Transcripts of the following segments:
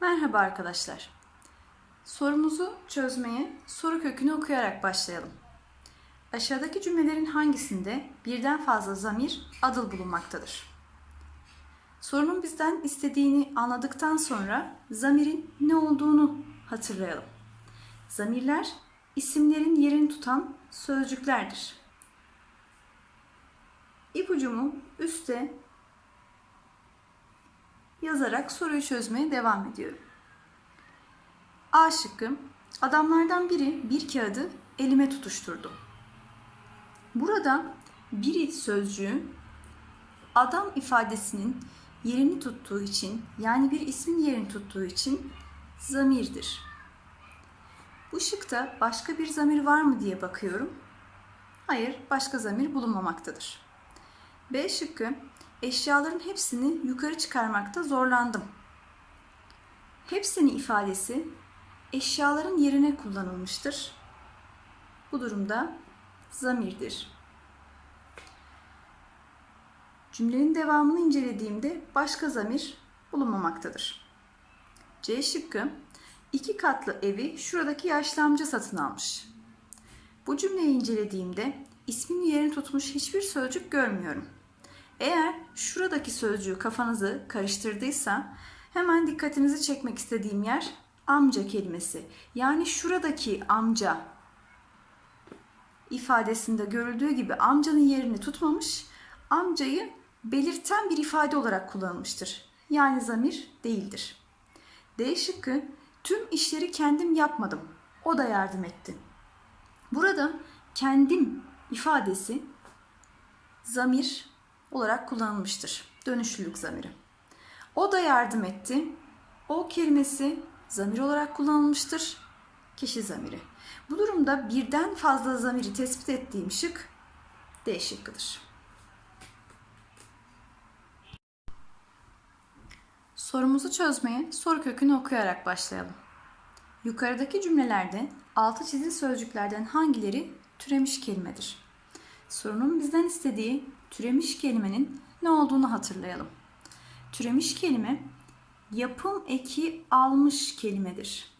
Merhaba arkadaşlar. Sorumuzu çözmeye soru kökünü okuyarak başlayalım. Aşağıdaki cümlelerin hangisinde birden fazla zamir adıl bulunmaktadır? Sorunun bizden istediğini anladıktan sonra zamirin ne olduğunu hatırlayalım. Zamirler isimlerin yerini tutan sözcüklerdir. İpucumu üstte yazarak soruyu çözmeye devam ediyorum. A şıkkı adamlardan biri bir kağıdı elime tutuşturdu. Burada biri sözcüğü adam ifadesinin yerini tuttuğu için yani bir ismin yerini tuttuğu için zamirdir. Bu şıkta başka bir zamir var mı diye bakıyorum. Hayır, başka zamir bulunmamaktadır. B şıkkı eşyaların hepsini yukarı çıkarmakta zorlandım. Hepsini ifadesi eşyaların yerine kullanılmıştır. Bu durumda zamirdir. Cümlenin devamını incelediğimde başka zamir bulunmamaktadır. C şıkkı iki katlı evi şuradaki yaşlı amca satın almış. Bu cümleyi incelediğimde ismin yerini tutmuş hiçbir sözcük görmüyorum. Eğer şuradaki sözcüğü kafanızı karıştırdıysa hemen dikkatinizi çekmek istediğim yer amca kelimesi. Yani şuradaki amca ifadesinde görüldüğü gibi amcanın yerini tutmamış, amcayı belirten bir ifade olarak kullanılmıştır. Yani zamir değildir. D şıkkı tüm işleri kendim yapmadım. O da yardım etti. Burada kendim ifadesi zamir olarak kullanılmıştır. Dönüşlülük zamiri. O da yardım etti. O kelimesi zamir olarak kullanılmıştır. Kişi zamiri. Bu durumda birden fazla zamiri tespit ettiğim şık D şıkkıdır. Sorumuzu çözmeye soru kökünü okuyarak başlayalım. Yukarıdaki cümlelerde altı çizili sözcüklerden hangileri türemiş kelimedir? Sorunun bizden istediği türemiş kelimenin ne olduğunu hatırlayalım. Türemiş kelime yapım eki almış kelimedir.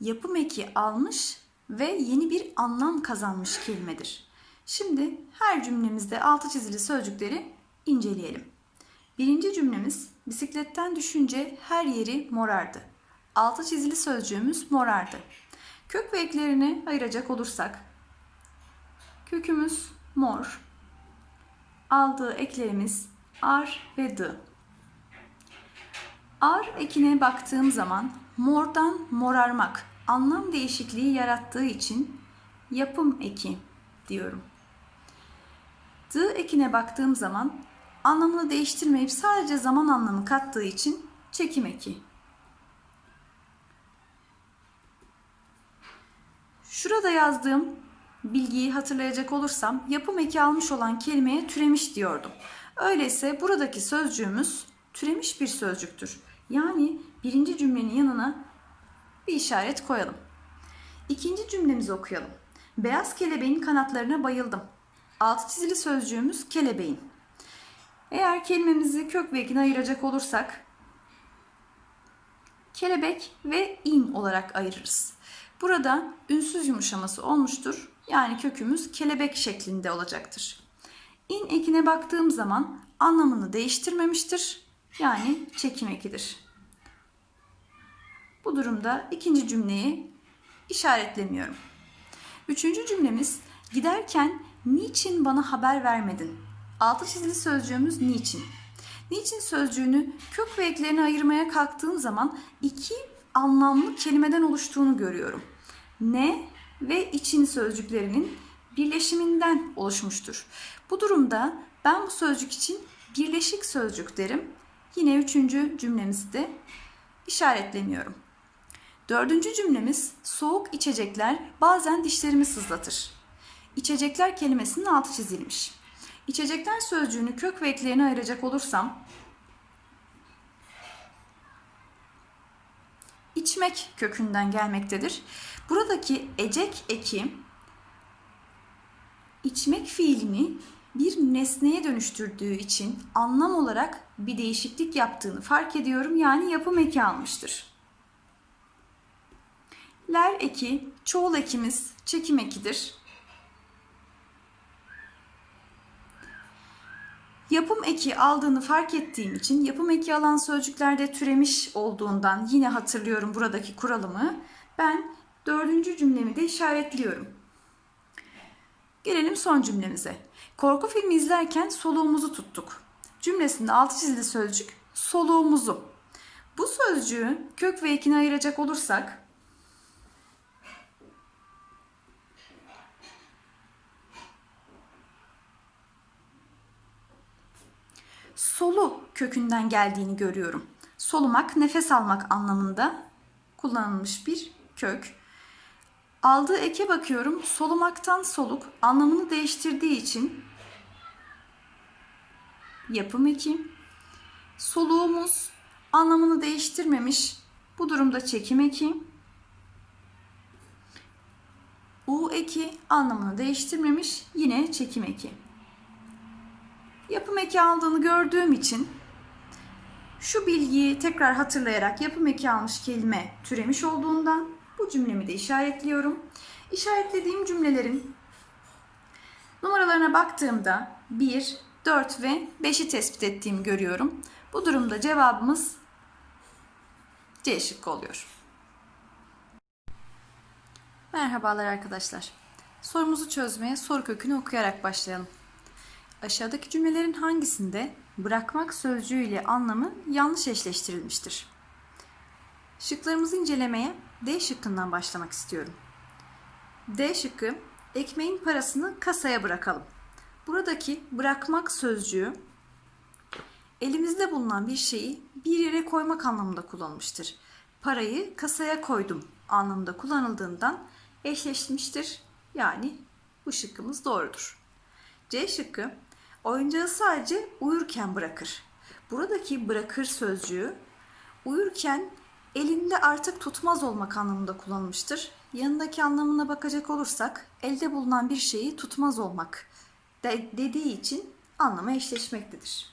Yapım eki almış ve yeni bir anlam kazanmış kelimedir. Şimdi her cümlemizde altı çizili sözcükleri inceleyelim. Birinci cümlemiz bisikletten düşünce her yeri morardı. Altı çizili sözcüğümüz morardı. Kök ve eklerini ayıracak olursak kökümüz mor, aldığı eklerimiz ar ve dı. Ar ekine baktığım zaman mordan morarmak anlam değişikliği yarattığı için yapım eki diyorum. Dı ekine baktığım zaman anlamını değiştirmeyip sadece zaman anlamı kattığı için çekim eki. Şurada yazdığım bilgiyi hatırlayacak olursam yapım eki almış olan kelimeye türemiş diyordum. Öyleyse buradaki sözcüğümüz türemiş bir sözcüktür. Yani birinci cümlenin yanına bir işaret koyalım. İkinci cümlemizi okuyalım. Beyaz kelebeğin kanatlarına bayıldım. Altı çizili sözcüğümüz kelebeğin. Eğer kelimemizi kök ve ekine ayıracak olursak kelebek ve in olarak ayırırız. Burada ünsüz yumuşaması olmuştur. Yani kökümüz kelebek şeklinde olacaktır. İn ekine baktığım zaman anlamını değiştirmemiştir. Yani çekim ekidir. Bu durumda ikinci cümleyi işaretlemiyorum. Üçüncü cümlemiz giderken niçin bana haber vermedin? Altı çizili sözcüğümüz niçin. Niçin sözcüğünü kök ve eklerini ayırmaya kalktığım zaman iki anlamlı kelimeden oluştuğunu görüyorum. Ne ve için sözcüklerinin birleşiminden oluşmuştur. Bu durumda ben bu sözcük için birleşik sözcük derim. Yine üçüncü cümlemizi de işaretlemiyorum. Dördüncü cümlemiz soğuk içecekler bazen dişlerimi sızlatır. İçecekler kelimesinin altı çizilmiş. İçecekler sözcüğünü kök ve eklerini ayıracak olursam içmek kökünden gelmektedir. Buradaki ecek eki içmek fiilini bir nesneye dönüştürdüğü için anlam olarak bir değişiklik yaptığını fark ediyorum. Yani yapım eki almıştır. Ler eki, çoğul ekimiz çekim ekidir. Yapım eki aldığını fark ettiğim için yapım eki alan sözcüklerde türemiş olduğundan yine hatırlıyorum buradaki kuralımı. Ben dördüncü cümlemi de işaretliyorum. Gelelim son cümlemize. Korku filmi izlerken soluğumuzu tuttuk. Cümlesinde altı çizili sözcük soluğumuzu. Bu sözcüğü kök ve ekini ayıracak olursak solu kökünden geldiğini görüyorum. Solumak, nefes almak anlamında kullanılmış bir kök. Aldığı eke bakıyorum. Solumaktan soluk anlamını değiştirdiği için yapım eki. Soluğumuz anlamını değiştirmemiş. Bu durumda çekim eki. U eki anlamını değiştirmemiş. Yine çekim eki. Yapım eki aldığını gördüğüm için şu bilgiyi tekrar hatırlayarak yapım eki almış kelime türemiş olduğundan bu cümlemi de işaretliyorum. İşaretlediğim cümlelerin numaralarına baktığımda 1, 4 ve 5'i tespit ettiğimi görüyorum. Bu durumda cevabımız C şıkkı oluyor. Merhabalar arkadaşlar. Sorumuzu çözmeye soru kökünü okuyarak başlayalım. Aşağıdaki cümlelerin hangisinde bırakmak sözcüğü ile anlamı yanlış eşleştirilmiştir? Şıklarımızı incelemeye D şıkkından başlamak istiyorum. D şıkkı ekmeğin parasını kasaya bırakalım. Buradaki bırakmak sözcüğü elimizde bulunan bir şeyi bir yere koymak anlamında kullanılmıştır. Parayı kasaya koydum anlamında kullanıldığından eşleşmiştir. Yani bu şıkkımız doğrudur. C şıkkı oyuncağı sadece uyurken bırakır. Buradaki bırakır sözcüğü uyurken elinde artık tutmaz olmak anlamında kullanılmıştır. Yanındaki anlamına bakacak olursak elde bulunan bir şeyi tutmaz olmak de dediği için anlamı eşleşmektedir.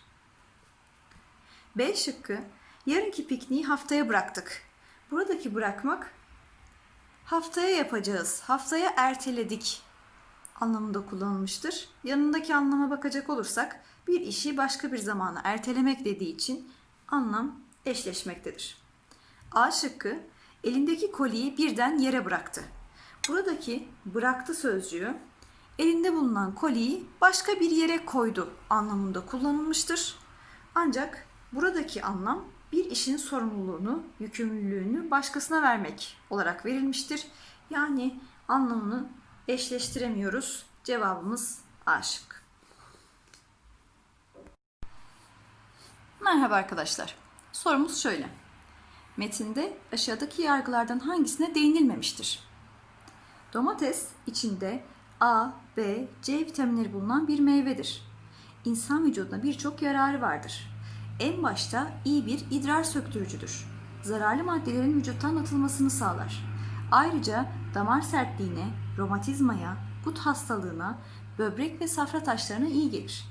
B şıkkı yarınki pikniği haftaya bıraktık. Buradaki bırakmak haftaya yapacağız, haftaya erteledik anlamında kullanılmıştır. Yanındaki anlama bakacak olursak bir işi başka bir zamana ertelemek dediği için anlam eşleşmektedir. A şıkkı elindeki koliyi birden yere bıraktı. Buradaki bıraktı sözcüğü elinde bulunan koliyi başka bir yere koydu anlamında kullanılmıştır. Ancak buradaki anlam bir işin sorumluluğunu, yükümlülüğünü başkasına vermek olarak verilmiştir. Yani anlamını eşleştiremiyoruz. Cevabımız A şık. Merhaba arkadaşlar. Sorumuz şöyle. Metinde aşağıdaki yargılardan hangisine değinilmemiştir? Domates içinde A, B, C vitaminleri bulunan bir meyvedir. İnsan vücuduna birçok yararı vardır. En başta iyi bir idrar söktürücüdür. Zararlı maddelerin vücuttan atılmasını sağlar. Ayrıca damar sertliğine, romatizmaya, gut hastalığına, böbrek ve safra taşlarına iyi gelir.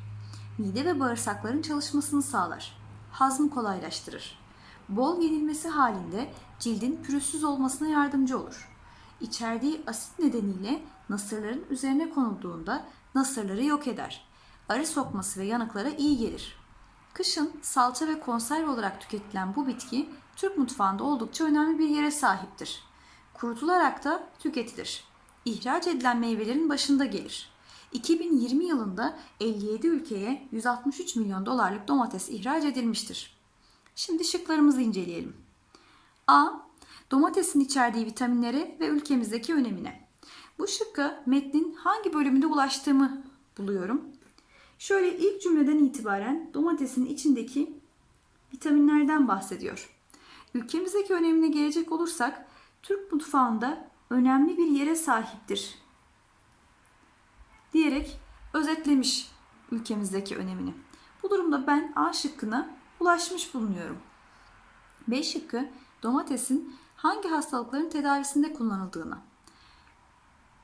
Mide ve bağırsakların çalışmasını sağlar. Hazmı kolaylaştırır. Bol yenilmesi halinde cildin pürüzsüz olmasına yardımcı olur. İçerdiği asit nedeniyle nasırların üzerine konulduğunda nasırları yok eder. Arı sokması ve yanıklara iyi gelir. Kışın salça ve konserve olarak tüketilen bu bitki Türk mutfağında oldukça önemli bir yere sahiptir. Kurutularak da tüketilir. İhraç edilen meyvelerin başında gelir. 2020 yılında 57 ülkeye 163 milyon dolarlık domates ihraç edilmiştir. Şimdi şıklarımızı inceleyelim. A. Domatesin içerdiği vitaminlere ve ülkemizdeki önemine. Bu şıkka metnin hangi bölümünde ulaştığımı buluyorum. Şöyle ilk cümleden itibaren domatesin içindeki vitaminlerden bahsediyor. Ülkemizdeki önemine gelecek olursak Türk mutfağında önemli bir yere sahiptir diyerek özetlemiş ülkemizdeki önemini. Bu durumda ben A şıkkına ulaşmış bulunuyorum. B şıkkı domatesin hangi hastalıkların tedavisinde kullanıldığına.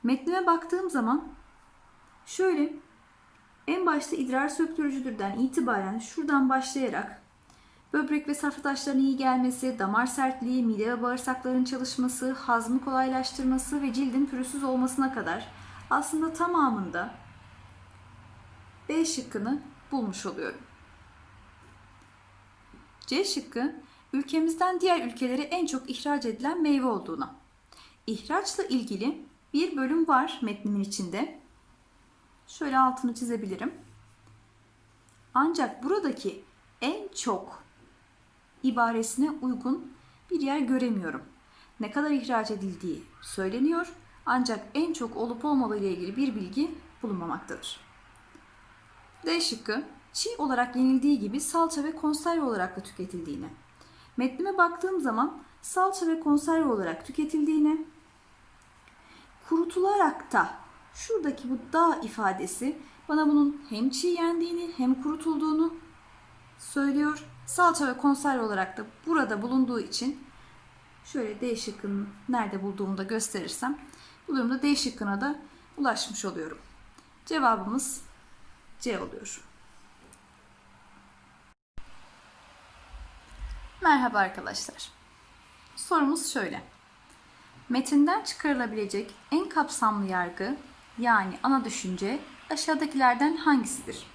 Metnime baktığım zaman şöyle En başta idrar söktürücüdürden itibaren şuradan başlayarak böbrek ve safra taşlarının iyi gelmesi, damar sertliği, mide ve bağırsakların çalışması, hazmı kolaylaştırması ve cildin pürüzsüz olmasına kadar aslında tamamında B şıkkını bulmuş oluyorum. C şıkkı ülkemizden diğer ülkelere en çok ihraç edilen meyve olduğuna. İhraçla ilgili bir bölüm var metnimin içinde. Şöyle altını çizebilirim. Ancak buradaki en çok ibaresine uygun bir yer göremiyorum. Ne kadar ihraç edildiği söyleniyor ancak en çok olup olmadığı ile ilgili bir bilgi bulunmamaktadır. D şıkkı çiğ olarak yenildiği gibi salça ve konserve olarak da tüketildiğine. Metnime baktığım zaman salça ve konserve olarak tüketildiğine, kurutularak da şuradaki bu dağ ifadesi bana bunun hem çiğ yendiğini hem kurutulduğunu söylüyor. Salça ve konserve olarak da burada bulunduğu için şöyle D şıkkını nerede bulduğumu da gösterirsem bu durumda D şıkkına da ulaşmış oluyorum. Cevabımız C oluyor. Merhaba arkadaşlar. Sorumuz şöyle. Metinden çıkarılabilecek en kapsamlı yargı yani ana düşünce aşağıdakilerden hangisidir?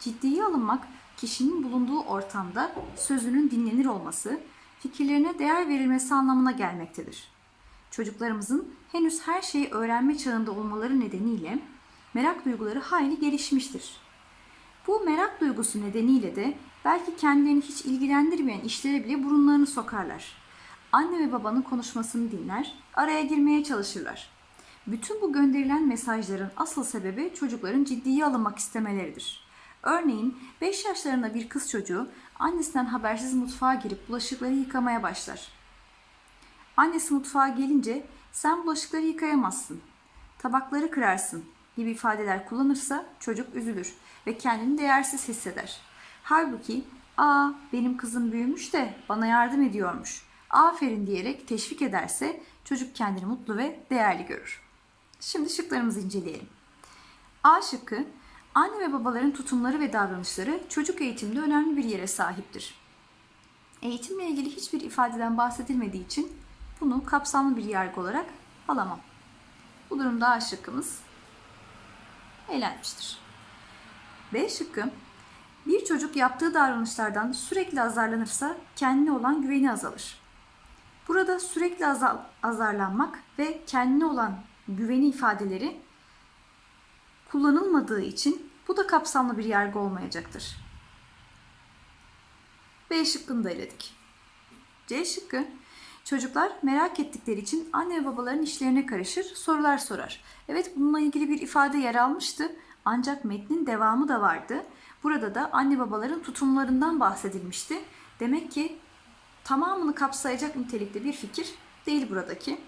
Ciddiye alınmak kişinin bulunduğu ortamda sözünün dinlenir olması, fikirlerine değer verilmesi anlamına gelmektedir. Çocuklarımızın henüz her şeyi öğrenme çağında olmaları nedeniyle merak duyguları hayli gelişmiştir. Bu merak duygusu nedeniyle de belki kendilerini hiç ilgilendirmeyen işlere bile burunlarını sokarlar. Anne ve babanın konuşmasını dinler, araya girmeye çalışırlar. Bütün bu gönderilen mesajların asıl sebebi çocukların ciddiye alınmak istemeleridir. Örneğin 5 yaşlarında bir kız çocuğu annesinden habersiz mutfağa girip bulaşıkları yıkamaya başlar. Annesi mutfağa gelince sen bulaşıkları yıkayamazsın, tabakları kırarsın gibi ifadeler kullanırsa çocuk üzülür ve kendini değersiz hisseder. Halbuki ''Aa benim kızım büyümüş de bana yardım ediyormuş. Aferin.'' diyerek teşvik ederse çocuk kendini mutlu ve değerli görür. Şimdi şıklarımızı inceleyelim. A şıkkı anne ve babaların tutumları ve davranışları çocuk eğitimde önemli bir yere sahiptir. Eğitimle ilgili hiçbir ifadeden bahsedilmediği için bunu kapsamlı bir yargı olarak alamam. Bu durumda A şıkkımız eğlenmiştir. B şıkkı bir çocuk yaptığı davranışlardan sürekli azarlanırsa kendine olan güveni azalır. Burada sürekli azal, azarlanmak ve kendine olan güveni ifadeleri kullanılmadığı için bu da kapsamlı bir yargı olmayacaktır. B şıkkını da eledik. C şıkkı Çocuklar merak ettikleri için anne ve babaların işlerine karışır, sorular sorar. Evet bununla ilgili bir ifade yer almıştı ancak metnin devamı da vardı. Burada da anne babaların tutumlarından bahsedilmişti. Demek ki tamamını kapsayacak nitelikte bir fikir değil buradaki.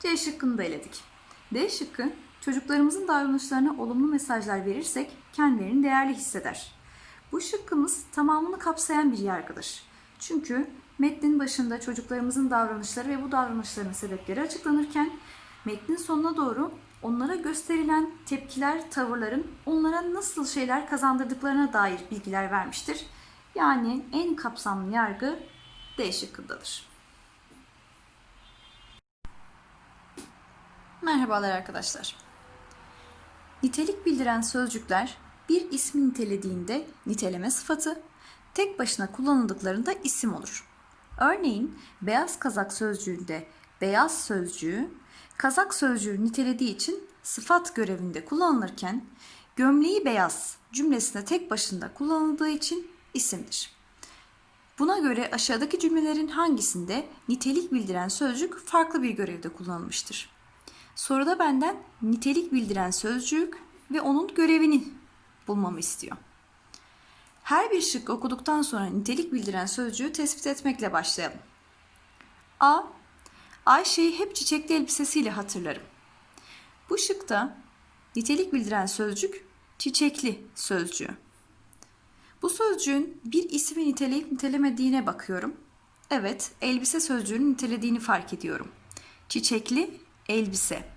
C şıkkını da eledik. D şıkkı çocuklarımızın davranışlarına olumlu mesajlar verirsek kendilerini değerli hisseder. Bu şıkkımız tamamını kapsayan bir yargıdır. Çünkü metnin başında çocuklarımızın davranışları ve bu davranışların sebepleri açıklanırken metnin sonuna doğru onlara gösterilen tepkiler, tavırların onlara nasıl şeyler kazandırdıklarına dair bilgiler vermiştir. Yani en kapsamlı yargı D şıkkındadır. Merhabalar arkadaşlar. Nitelik bildiren sözcükler bir ismi nitelediğinde niteleme sıfatı, tek başına kullanıldıklarında isim olur. Örneğin beyaz kazak sözcüğünde beyaz sözcüğü kazak sözcüğü nitelediği için sıfat görevinde kullanılırken gömleği beyaz cümlesinde tek başına kullanıldığı için isimdir. Buna göre aşağıdaki cümlelerin hangisinde nitelik bildiren sözcük farklı bir görevde kullanılmıştır? Soruda benden nitelik bildiren sözcük ve onun görevini bulmamı istiyor. Her bir şık okuduktan sonra nitelik bildiren sözcüğü tespit etmekle başlayalım. A. Ayşe'yi hep çiçekli elbisesiyle hatırlarım. Bu şıkta nitelik bildiren sözcük çiçekli sözcüğü. Bu sözcüğün bir ismi niteleyip nitelemediğine bakıyorum. Evet, elbise sözcüğünün nitelediğini fark ediyorum. Çiçekli elbise.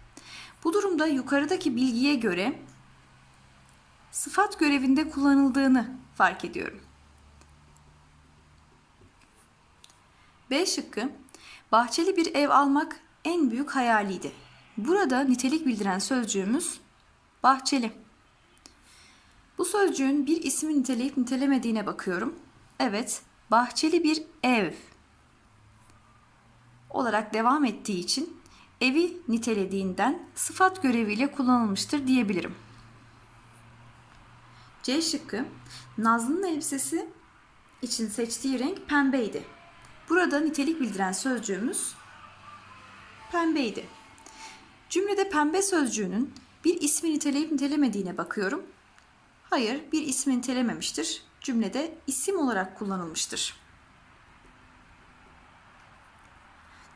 Bu durumda yukarıdaki bilgiye göre sıfat görevinde kullanıldığını fark ediyorum. B şıkkı bahçeli bir ev almak en büyük hayaliydi. Burada nitelik bildiren sözcüğümüz bahçeli. Bu sözcüğün bir ismi niteleyip nitelemediğine bakıyorum. Evet, bahçeli bir ev olarak devam ettiği için evi nitelediğinden sıfat göreviyle kullanılmıştır diyebilirim. C şıkkı Nazlı'nın elbisesi için seçtiği renk pembeydi. Burada nitelik bildiren sözcüğümüz pembeydi. Cümlede pembe sözcüğünün bir ismi niteleyip nitelemediğine bakıyorum. Hayır, bir ismi nitelememiştir. Cümlede isim olarak kullanılmıştır.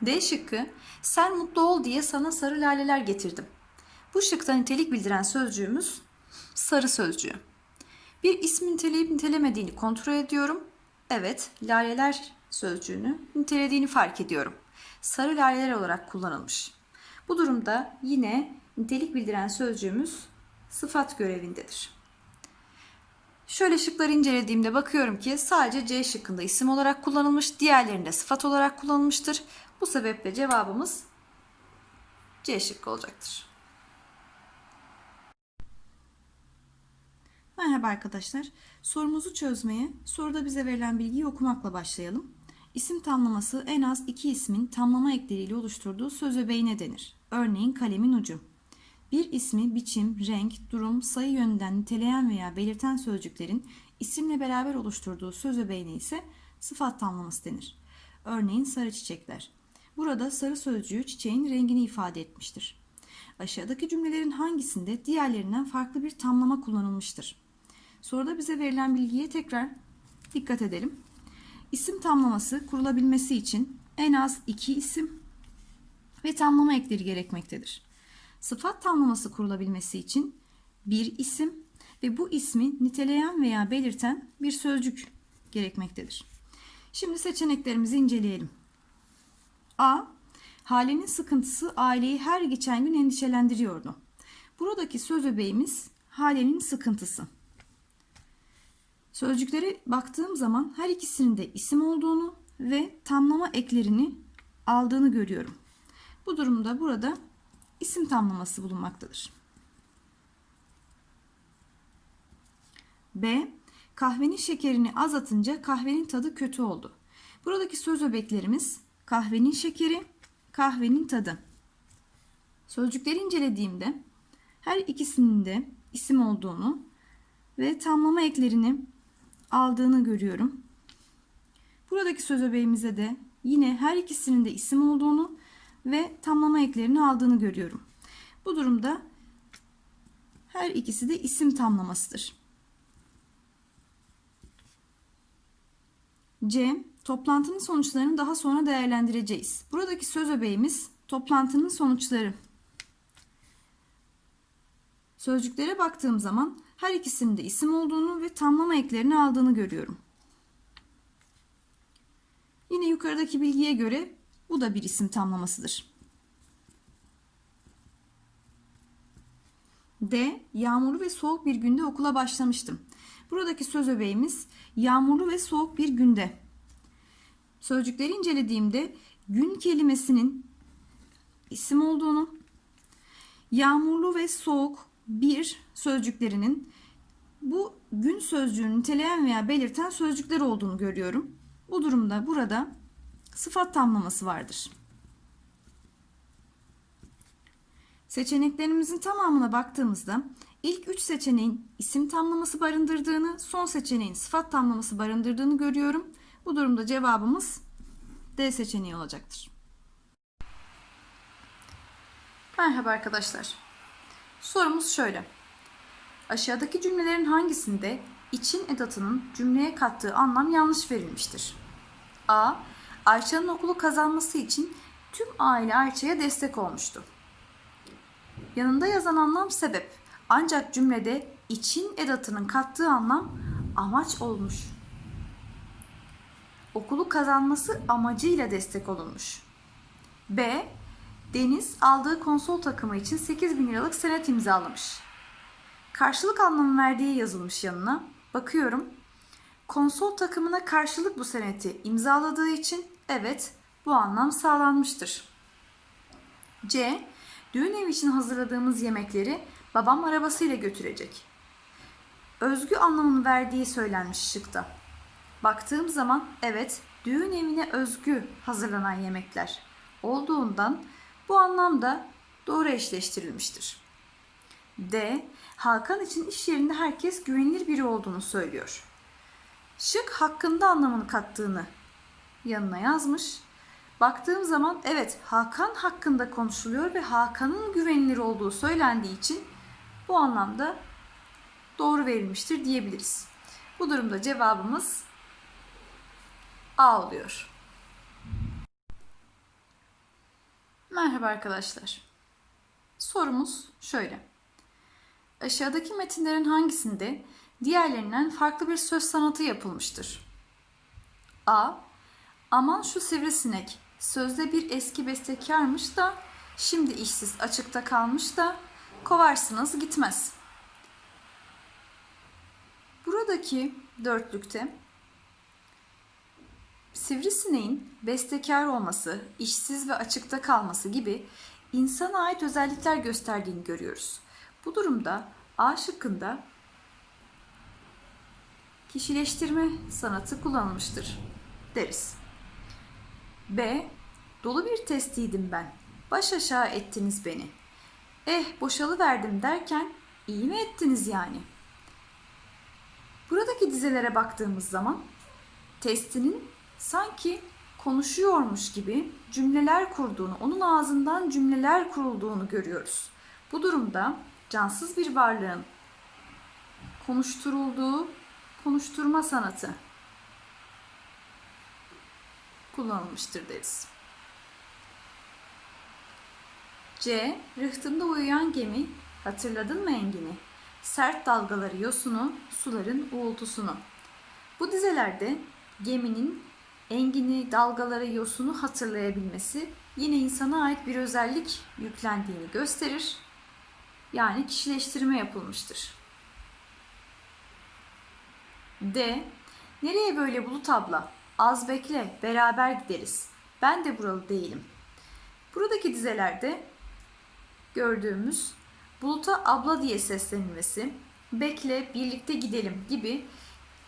D şıkkı sen mutlu ol diye sana sarı laleler getirdim. Bu şıkta nitelik bildiren sözcüğümüz sarı sözcüğü. Bir ismi niteleyip nitelemediğini kontrol ediyorum. Evet, laleler sözcüğünü nitelediğini fark ediyorum. Sarı laleler olarak kullanılmış. Bu durumda yine nitelik bildiren sözcüğümüz sıfat görevindedir. Şöyle şıkları incelediğimde bakıyorum ki sadece C şıkkında isim olarak kullanılmış, diğerlerinde sıfat olarak kullanılmıştır. Bu sebeple cevabımız C şıkkı olacaktır. Merhaba arkadaşlar. Sorumuzu çözmeye soruda bize verilen bilgiyi okumakla başlayalım. İsim tamlaması en az iki ismin tamlama ekleriyle oluşturduğu söz öbeğine denir. Örneğin kalemin ucu. Bir ismi biçim, renk, durum, sayı yönünden niteleyen veya belirten sözcüklerin isimle beraber oluşturduğu söz öbeğine ise sıfat tamlaması denir. Örneğin sarı çiçekler. Burada sarı sözcüğü çiçeğin rengini ifade etmiştir. Aşağıdaki cümlelerin hangisinde diğerlerinden farklı bir tamlama kullanılmıştır? Soruda bize verilen bilgiye tekrar dikkat edelim. İsim tamlaması kurulabilmesi için en az iki isim ve tamlama ekleri gerekmektedir. Sıfat tamlaması kurulabilmesi için bir isim ve bu ismi niteleyen veya belirten bir sözcük gerekmektedir. Şimdi seçeneklerimizi inceleyelim. A. Halenin sıkıntısı aileyi her geçen gün endişelendiriyordu. Buradaki söz öbeğimiz halenin sıkıntısı. Sözcüklere baktığım zaman her ikisinin de isim olduğunu ve tamlama eklerini aldığını görüyorum. Bu durumda burada isim tamlaması bulunmaktadır. B. Kahvenin şekerini az atınca kahvenin tadı kötü oldu. Buradaki söz öbeklerimiz kahvenin şekeri, kahvenin tadı. Sözcükleri incelediğimde her ikisinin de isim olduğunu ve tamlama eklerini aldığını görüyorum. Buradaki söz öbeğimize de yine her ikisinin de isim olduğunu ve tamlama eklerini aldığını görüyorum. Bu durumda her ikisi de isim tamlamasıdır. C. Toplantının sonuçlarını daha sonra değerlendireceğiz. Buradaki söz öbeğimiz toplantının sonuçları. Sözcüklere baktığım zaman her ikisinin de isim olduğunu ve tamlama eklerini aldığını görüyorum. Yine yukarıdaki bilgiye göre bu da bir isim tamlamasıdır. D. Yağmurlu ve soğuk bir günde okula başlamıştım. Buradaki söz öbeğimiz yağmurlu ve soğuk bir günde. Sözcükleri incelediğimde gün kelimesinin isim olduğunu, yağmurlu ve soğuk bir sözcüklerinin bu gün sözcüğünü niteleyen veya belirten sözcükler olduğunu görüyorum. Bu durumda burada sıfat tamlaması vardır. Seçeneklerimizin tamamına baktığımızda ilk üç seçeneğin isim tamlaması barındırdığını, son seçeneğin sıfat tamlaması barındırdığını görüyorum. Bu durumda cevabımız D seçeneği olacaktır. Merhaba arkadaşlar. Sorumuz şöyle. Aşağıdaki cümlelerin hangisinde için edatının cümleye kattığı anlam yanlış verilmiştir? A. Ayça'nın okulu kazanması için tüm aile Ayça'ya destek olmuştu. Yanında yazan anlam sebep. Ancak cümlede için edatının kattığı anlam amaç olmuş. Okulu kazanması amacıyla destek olunmuş. B. Deniz aldığı konsol takımı için 8 bin liralık senet imzalamış. Karşılık anlamı verdiği yazılmış yanına. Bakıyorum. Konsol takımına karşılık bu seneti imzaladığı için evet bu anlam sağlanmıştır. C. Düğün evi için hazırladığımız yemekleri babam arabasıyla götürecek. Özgü anlamını verdiği söylenmiş şıkta. Baktığım zaman evet düğün evine özgü hazırlanan yemekler olduğundan bu anlamda doğru eşleştirilmiştir. D. Hakan için iş yerinde herkes güvenilir biri olduğunu söylüyor. Şık hakkında anlamını kattığını yanına yazmış. Baktığım zaman evet Hakan hakkında konuşuluyor ve Hakan'ın güvenilir olduğu söylendiği için bu anlamda doğru verilmiştir diyebiliriz. Bu durumda cevabımız A oluyor. Merhaba arkadaşlar. Sorumuz şöyle. Aşağıdaki metinlerin hangisinde diğerlerinden farklı bir söz sanatı yapılmıştır? A. Aman şu sivrisinek sözde bir eski bestekarmış da şimdi işsiz açıkta kalmış da kovarsınız gitmez. Buradaki dörtlükte sivrisineğin bestekar olması, işsiz ve açıkta kalması gibi insana ait özellikler gösterdiğini görüyoruz. Bu durumda A şıkkında kişileştirme sanatı kullanılmıştır deriz. B. Dolu bir testiydim ben. Baş aşağı ettiniz beni. Eh boşalıverdim derken iyi mi ettiniz yani? Buradaki dizelere baktığımız zaman testinin sanki konuşuyormuş gibi cümleler kurduğunu, onun ağzından cümleler kurulduğunu görüyoruz. Bu durumda cansız bir varlığın konuşturulduğu konuşturma sanatı kullanılmıştır deriz. C. Rıhtımda uyuyan gemi, hatırladın mı Engin'i? Sert dalgaları yosunu, suların uğultusunu. Bu dizelerde geminin engini, dalgaları, yosunu hatırlayabilmesi yine insana ait bir özellik yüklendiğini gösterir. Yani kişileştirme yapılmıştır. D. Nereye böyle bulut abla? Az bekle, beraber gideriz. Ben de buralı değilim. Buradaki dizelerde gördüğümüz buluta abla diye seslenilmesi, bekle, birlikte gidelim gibi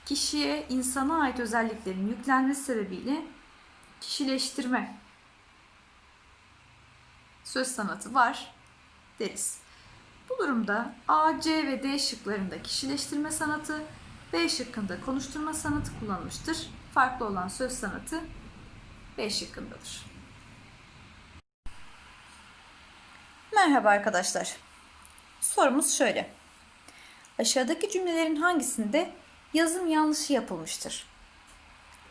kişiye, insana ait özelliklerin yüklenmesi sebebiyle kişileştirme söz sanatı var deriz. Bu durumda A, C ve D şıklarında kişileştirme sanatı, B şıkkında konuşturma sanatı kullanılmıştır. Farklı olan söz sanatı B şıkkındadır. Merhaba arkadaşlar. Sorumuz şöyle. Aşağıdaki cümlelerin hangisinde yazım yanlışı yapılmıştır?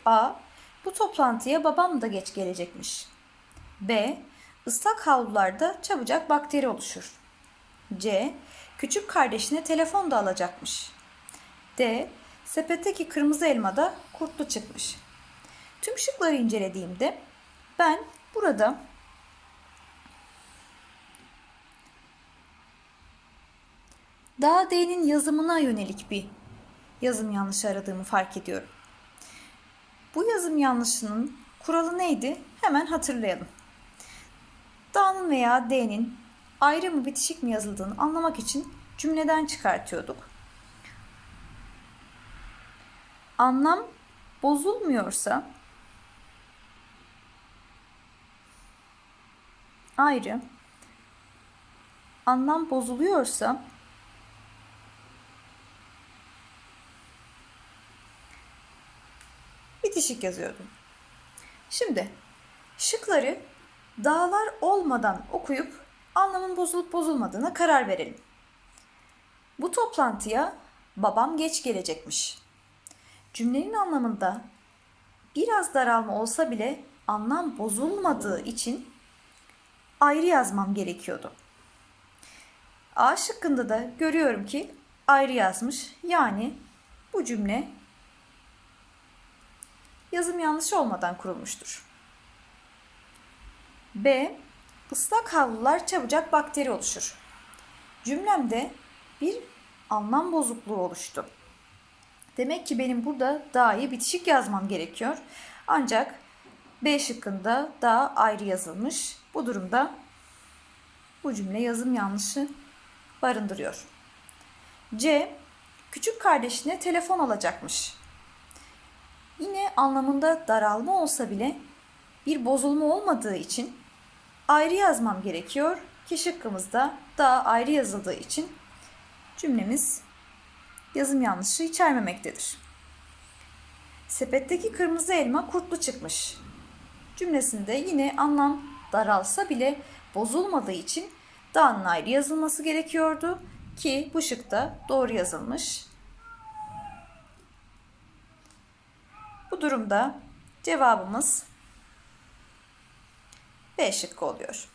A. Bu toplantıya babam da geç gelecekmiş. B. Islak havlularda çabucak bakteri oluşur. C. Küçük kardeşine telefon da alacakmış. D. Sepetteki kırmızı elmada kurtlu çıkmış. Tüm şıkları incelediğimde ben burada daha D'nin yazımına yönelik bir yazım yanlışı aradığımı fark ediyorum. Bu yazım yanlışının kuralı neydi? Hemen hatırlayalım. Da'nın veya D'nin ayrı mı bitişik mi yazıldığını anlamak için cümleden çıkartıyorduk. Anlam bozulmuyorsa ayrı, anlam bozuluyorsa bitişik yazıyordum. Şimdi şıkları dağlar olmadan okuyup anlamın bozulup bozulmadığına karar verelim. Bu toplantıya babam geç gelecekmiş. Cümlenin anlamında biraz daralma olsa bile anlam bozulmadığı için ayrı yazmam gerekiyordu. A şıkkında da görüyorum ki ayrı yazmış. Yani bu cümle yazım yanlışı olmadan kurulmuştur. B. Islak havlular çabucak bakteri oluşur. Cümlemde bir anlam bozukluğu oluştu. Demek ki benim burada dahi bitişik yazmam gerekiyor. Ancak B şıkkında da ayrı yazılmış. Bu durumda bu cümle yazım yanlışı barındırıyor. C. Küçük kardeşine telefon alacakmış. Yine anlamında daralma olsa bile bir bozulma olmadığı için ayrı yazmam gerekiyor ki şıkkımızda daha ayrı yazıldığı için cümlemiz yazım yanlışı içermemektedir. Sepetteki kırmızı elma kurtlu çıkmış. Cümlesinde yine anlam daralsa bile bozulmadığı için da'nın ayrı yazılması gerekiyordu ki bu şıkta doğru yazılmış. Bu durumda cevabımız B şıkkı oluyor.